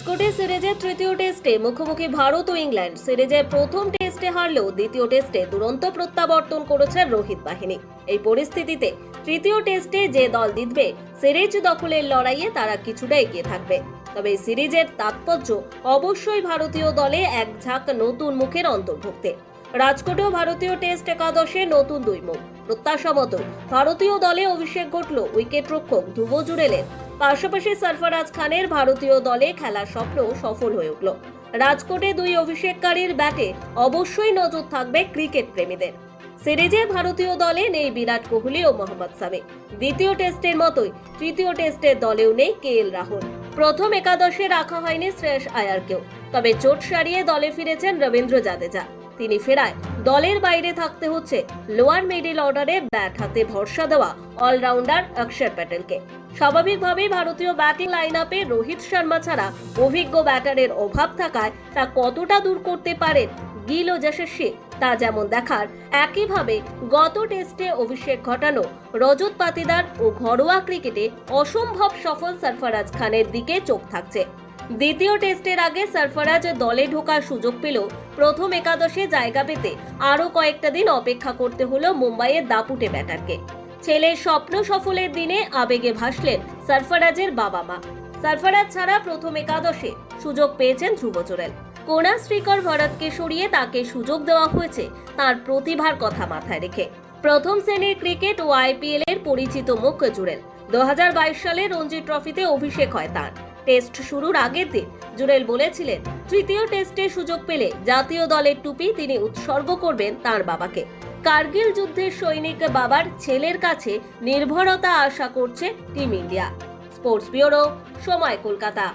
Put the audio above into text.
রাজকোটে সিরিজের তৃতীয় টেস্টে মুখোমুখি ভারত ও ইংল্যান্ড। সিরিজের প্রথম টেস্টে হারলেও দ্বিতীয় টেস্টে দুরন্ত প্রত্যাবর্তন করেছে রোহিত বাহিনী। এই পরিস্থিতিতে তৃতীয় টেস্টে যে দল জিতবে, সিরিজ দখলের লড়াইয়ে তারা কিছুটা এগিয়ে থাকবে। তবে সিরিজের তাৎপর্য অবশ্যই ভারতীয় দলে এক ঝাঁক নতুন মুখের অন্তর্ভুক্তে। রাজকোটেও ভারতীয় টেস্ট একাদশে নতুন দুই মুখ। প্রত্যাশা মতো ভারতীয় দলে অভিষেক ঘটল উইকেট রক্ষক ধ্রুব জুড়েলের। পাশাপাশি সরফরাজ খানের ভারতীয় দলে খেলার স্বপ্ন সফল হয়ে উঠল। রাজকোটে দুই অভিষেককারীর ব্যাটে অবশ্যই নজর থাকবে ক্রিকেট প্রেমীদের। সিরিজে ভারতীয় দলে নেই বিরাট কোহলি ও মোহাম্মদ সামি। দ্বিতীয় টেস্টের মতোই তৃতীয় টেস্টের দলেও নেই কে এল রাহুল। প্রথম একাদশে রাখা হয়নি শ্রেয়স আয়ারকেও। তবে চোট সারিয়ে দলে ফিরেছেন রবীন্দ্র জাদেজা। তিনি ফেরায়। দলের বাইরে থাকতে হচ্ছে লোয়ার মিডিল অর্ডারে ব্যাট হাতে ভরসা দেওয়া অলরাউন্ডার অক্ষর প্যাটেলকে। স্বাভাবিকভাবেই ভারতীয় ব্যাটিং লাইন আপে রোহিত শর্মা ছাড়া অভিজ্ঞ ব্যাটারের অভাব থাকায় তা কতটা দূর করতে পারেন গিল ও যশস্বী তা যেমন দেখার, একইভাবে গত টেস্টে অভিষেক ঘটানো রজত পাতিদার ও ঘরোয়া ক্রিকেটে অসম্ভব সফল সরফরাজ খানের দিকে চোখ থাকছে। দ্বিতীয় টেস্টের আগে সরফরাজ দলে ঢোকার সুযোগ পেল প্রথম একাদশে জায়গা পেতে আরও কয়েকটা দিন অপেক্ষা করতে হলো মুম্বাইয়ের দাপুটে ব্যাটারকে। ছেলের স্বপ্ন সফলের দিনে আবেগে ভাসলেন সরফরাজের বাবা মা। সরফরাজ ছাড়া প্রথম একাদশে সুযোগ পেয়েছেন ধ্রুব চোরেল। কোনা শ্রীকর ভরতকে সরিয়ে তাকে সুযোগ দেওয়া হয়েছে তার প্রতিভার কথা মাথায় রেখে। প্রথম শ্রেণির ক্রিকেট ও আইপিএল এর পরিচিত মুখ জুড়েল দু হাজার বাইশ সালে রঞ্জি ট্রফিতে অভিষেক হয় তার। টেস্ট শুরুর আগের দিন জুরেল বলেছিলেন, তৃতীয় টেস্টে সুযোগ পেলে জাতীয় দলের টুপি তিনি উৎসর্গ করবেন তার বাবাকে। কার্গিল যুদ্ধের সৈনিক বাবার ছেলের কাছে নির্ভরতা আশা করছে টিম ইন্ডিয়া। স্পোর্টস ব্যুরো, সময় কলকাতা।